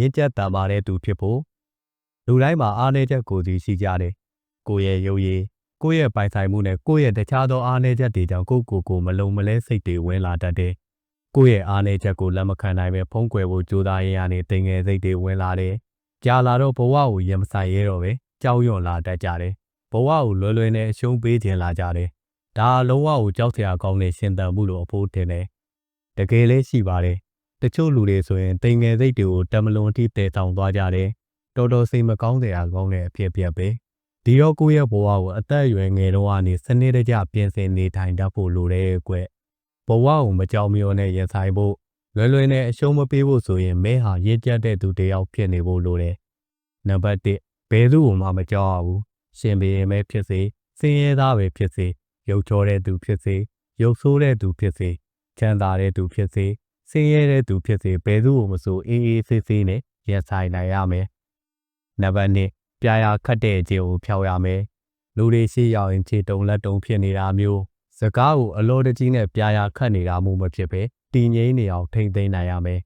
ရင့်ကျက်တန်မာတဲ့သူဖြစ်ဖို့လူတိုင်းမှာအားနည်းချက်ကိုယ်စီရှိကြတယ်ကိုယ့်ရဲ့ရုပ်ရည်ကိုယ့်ရဲ့ပိုင်ဆိုင်မှုနဲ့ကိုယ့်ရဲ့တခြားသောအားနည်းချက်တွေကြောင့်ကိုယ့်ကိုယ်ကိုမလုံမလဲစိတ်တွေဝင်လာတတ်တယ်ကိုယ့်ရဲ့အားနည်းချက်ကိုလက်မခံနိုင်ပဲဖုံးကွယ်ဖို့ကြိုးစားရင်းကနေတင်ငယ်စိတ်တွေဝင်လာတယ်ကြာလာတော့ဘဝကိုရင်မဆိုင်ရဲတော့ပဲကြောက်ရွံ့လာတတ်ကြတယ်ဘဝကိုလွယ်လွယ်နဲ့အရှုံးပေးခြင်းလာကြတယ်ဒါအလုံးဝကိုကြောက်စရာကောင်းတဲ့ရှင်သန်မှုလို့အဖို့တင်တယ်တကယ်လေးရှိပါတယ် တချို့လူတွေဆိုရင်တင်ငယ်စိတ်တွေကိုတမလွန်အထိတည်တောင်သွားကြတယ်တော်တော်စိတ်မကောင်းစရာကောင်းတဲ့အဖြစ်အပျက်ပဲဒီတော့ကိုယ့်ရဲ့ဘဝကိုအသက်အရွယ်ငယ်တော့ကနေစနစ်တကျပြင်ဆင်နေထိုင်တတ်ဖို့လိုတယ်ကွဘဝကိုမကြောက်မျောနဲ့ရင်ဆိုင်ဖို့လွယ်လွယ်နဲ့အရှုံးမပေးဖို့ဆိုရင်မဲဟာရင့်ကျက်တဲ့သူတစ်ယောက်ဖြစ်နေဖို့လိုတယ်နံပါတ်1ဘယ်သူ့မှမကြောက်ရဘူးရှင်ဘရင်ပဲဖြစ်စေစင်ရဲသားပဲဖြစ်စေရုပ်ချောတဲ့သူဖြစ်စေရုပ်ဆိုးတဲ့သူဖြစ်စေချမ်းသာတဲ့သူဖြစ်စေ စင်ရဲတဲ့သူဖြစ်စေဘယ်သူ့မှမဆိုအေးအေးဆေးဆေးနဲ့ရင်ဆိုင်နိုင်ရမယ်နံပါတ်2ပြာရာခတ်တဲ့အခြေကိုဖျောက်ရမယ်လူတွေရှိရောက်ရင်ခြေတုံလက်တုံဖြစ်နေတာမျိုးစကားကိုအလောတကြီးနဲ့ပြာရာခတ်နေတာမျိုးမဖြစ်ပဲတည်ငြိမ်နေအောင်ထိမ့်သိမ်းနိုင်ရမယ်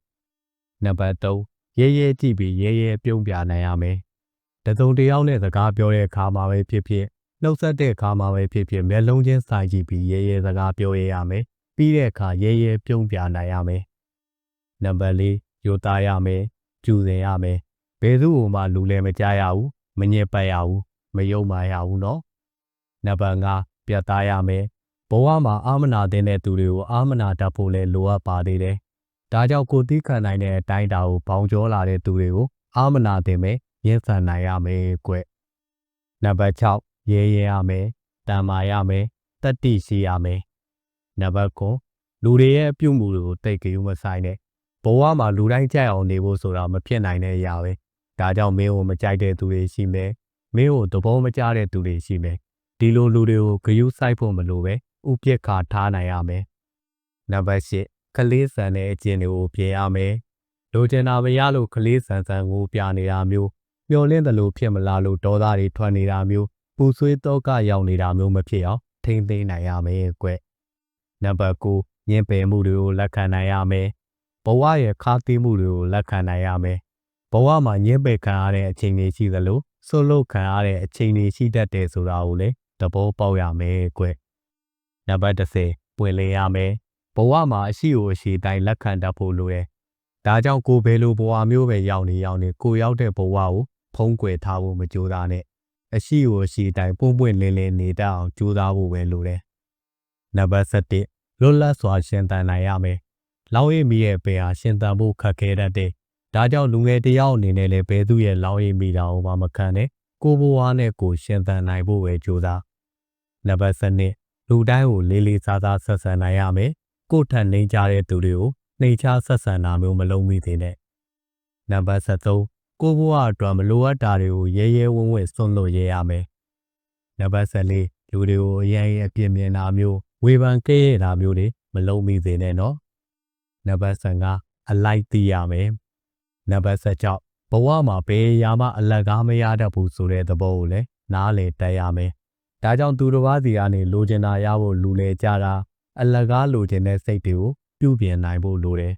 နံပါတ်3ရဲရဲကြည့်ပြီးရဲရဲပြုံးပြနိုင်ရမယ်တစုံတယောက်နဲ့စကားပြောတဲ့အခါမှာပဲဖြစ်ဖြစ်နှုတ်ဆက်တဲ့အခါမှာပဲဖြစ်ဖြစ်မျက်လုံးချင်းဆိုင်ကြည့်ပြီးရဲရဲစကားပြောရရမယ်ပြီးတဲ့အခါရဲရဲပြုံးပြနိုင်ရမယ် နံပါတ်4ယူသားရမယ်ကျူစင်ရမယ်ဘယ်သူ့မှလူလည်းမကြားရဘူးမညစ်ပတ်ရဘူးမယုံမာရဘူးနော်နံပါတ်5ပြတ်သားရမယ်ဘဝမှာအာမနာတဲ့သူတွေကိုအာမနာတတ်ဖို့လည်းလိုအပ်ပါသေးတယ်ဒါကြောင့်ကိုသိခံနိုင်တဲ့အတိုင်းတာကိုဘောင်ကျော်လာတဲ့သူတွေကိုအာမနာတင်မယ်ရင်ဆန်နိုင်ရမယ်ကွနံပါတ်6ရဲရဲရမယ်တန်မာရမယ်တတိရှိရမယ်နံပါတ်9လူတွေရဲ့အပြုမှုတွေကိုတိတ်ကြုံမဆိုင်နဲ့ ဘဝမှာလူတိုင်းကြိုက်အောင်နေဖို့ဆိုတာမဖြစ်နိုင်တဲ့အရာပဲဒါကြောင့်မင်းကိုမကြိုက်တဲ့သူတွေရှိမယ်မင်းကိုသဘောမကျတဲ့သူတွေရှိမယ်ဒီလိုလူတွေကိုဂယုစိုက်ဖို့မလိုပဲဥပြစ်ခါထားနိုင်ရမယ်နံပါတ်8ကလေးဆန်တဲ့အကျင့်တွေကိုပြင်ရမယ်လိုချင်တာမရလို့ကလေးဆန်ဆန်ကိုပြနေတာမျိုးမျောလင့်တယ်လို့ဖြစ်မလားလို့ဒေါသတွေထွက်နေတာမျိုးပူဆွေးတော့ကရောက်နေတာမျိုးမဖြစ်အောင်ထိမ့်သိမ်းနိုင်ရမယ်ကွနံပါတ်9ညင်ပယ်မှုတွေကိုလက်ခံနိုင်ရမယ် ဘဝရဲ့ခါးသီးမှုတွေကိုလက်ခံနိုင်ရမယ်ဘဝမှာညင်ပယ်ခံရတဲ့အချိန်တွေရှိသလိုဆွလုတ်ခံရတဲ့အချိန်တွေရှိတတ်တယ်ဆိုတာကိုလည်းသဘောပေါက်ရမယ်ကွနံပါတ်10ပွင့်လင်းရမယ်ဘဝမှာအရှိကိုအရှိတိုင်းလက်ခံတတ်ဖို့လိုတယ်ဒါကြောင့်ကိုဘယ်လိုဘဝမျိုးပဲရောက်နေရောက်နေကိုရောက်တဲ့ဘဝကိုဖုံးကွယ်ထားဖို့မကြိုးစားနဲ့အရှိကိုအရှိတိုင်းပွင့်ပွင့်လင်းလင်းနေတတ်အောင်ကြိုးစားဖို့ပဲလိုတယ်နံပါတ်7လွတ်လပ်စွာရှင်သန်နိုင်ရမယ် လောင်းရိပ်မိရဲ့ပင်ဟာရှင်သန်ဖို့ခက်ခဲတတ်တယ်ဒါကြောင့်လူငယ်တယောက်အနေနဲ့လည်းဘဲသူရဲ့လောင်းရိပ်မိတာကိုမှမခံနဲ့ကိုဘဝနဲ့ကိုရှင်သန်နိုင်ဖို့ပဲကြိုးစားနံပါတ်7လူတိုင်းကိုလေးလေးစားစားဆက်ဆံနိုင်ရမယ်ကိုထန်နေကြတဲ့သူတွေကိုနှိမ်ချဆက်ဆံတာမျိုးမလုပ်မိသေးနဲ့နံပါတ်73ကိုဘဝအတွက်မလိုအပ်တာတွေကိုရဲရဲဝံ့ဝံ့စွန့်လွတ်ရရမယ်နံပါတ်74လူတွေကိုအရင်အပြစ်မြင်တာမျိုးဝေဖန်ကြဲရတာမျိုးတွေမလုပ်မိသေးနဲ့နော် နံပါတ်75အလိုက်သိရမယ်နံပါတ်76ဘဝမှာဘယ်ရာမှအလကားမရတတ်ဘူးဆိုတဲ့သဘောကိုလည်းနားလည်တတ်ရမယ်ဒါကြောင့်သူတစ်ပါးစီကနေလိုချင်တာရဖို့လူလေကြတာအလကားလိုချင်တဲ့စိတ်တွေကိုပြုပြင်နိုင်ဖို့လိုတယ်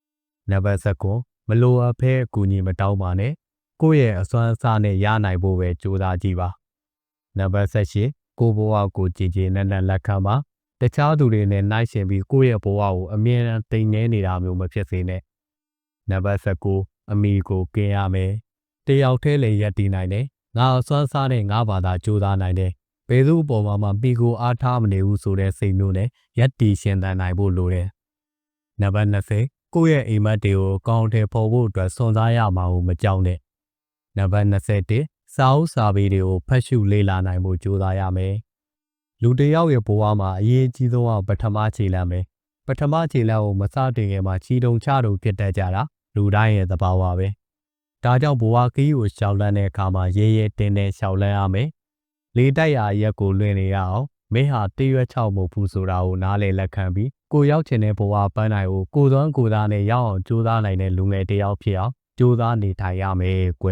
။နံပါတ်7မလိုအပ်ဖဲအကူအညီမတောင်းပါနဲ့။ကိုယ့်ရဲ့အစွမ်းအစနဲ့ရနိုင်ဖို့ပဲကြိုးစားကြည့်ပါ။နံပါတ်8ကိုဘဝကိုကြည်ကြည်နက်နက်လက်ခံပါ။ တခြားသူတွေနဲ့နှိုင်းယှဉ်ပြီးကိုယ့်ရဲ့ဘဝကိုအမြဲတမ်းတိမ်နေနေတာမျိုးမဖြစ်စေနဲ့။နံပါတ်9အမိကိုကင်းရမယ်။တယောက်တည်းလည်းရက်တည်နိုင်တယ်။ငါအစွမ်းစားနဲ့ငါဘာသာကြိုးစားနိုင်တယ်။ဘယ်သူ့အပေါ်မှာမှပြီးကိုအားထားမနေဘူးဆိုတဲ့စိတ်မျိုးနဲ့ရက်တီရှင်သန်နိုင်ဖို့လိုတယ်။နံပါတ်20ကိုယ့်ရဲ့အိမ်မက်တွေကိုအကောင့်ထဲပေါ်ဖို့အတွက်စွန့်စားရမှာကိုမကြောက်နဲ့။နံပါတ်21စာအုပ်စာပေတွေကိုဖတ်ရှုလေ့လာနိုင်ဖို့ကြိုးစားရမယ်။ လူတစ်ယောက်ရဲ့ဘဝမှာအရေးကြီးဆုံးကပထမခြေလှမ်းပဲ။ပထမခြေလှမ်းကိုမစတင်ခင်မှာခြီတုံချတုံဖြစ်တတ်ကြတာလူတိုင်းရဲ့သဘာဝပဲ။ဒါကြောင့်ဘဝခီးကိုရှောက်လန်းတဲ့အခါမှာရဲရဲတင်းတင်းရှောက်လန်းရမယ်။လေတိုက်ရာရက်ကိုလွင်နေရအောင်မင်းဟာတေးရွက်ချောက်မဟုတ်ဘူးဆိုတာကိုနားလည်လက်ခံပြီးကိုရောက်ချင်တဲ့ဘဝပန်းနိုင်ကိုကိုသွန်းကိုသားနဲ့ရောက်အောင်ကြိုးစားနိုင်တဲ့လူငယ်တစ်ယောက်ဖြစ်အောင်ကြိုးစားနေထိုင်ရမယ်ကွ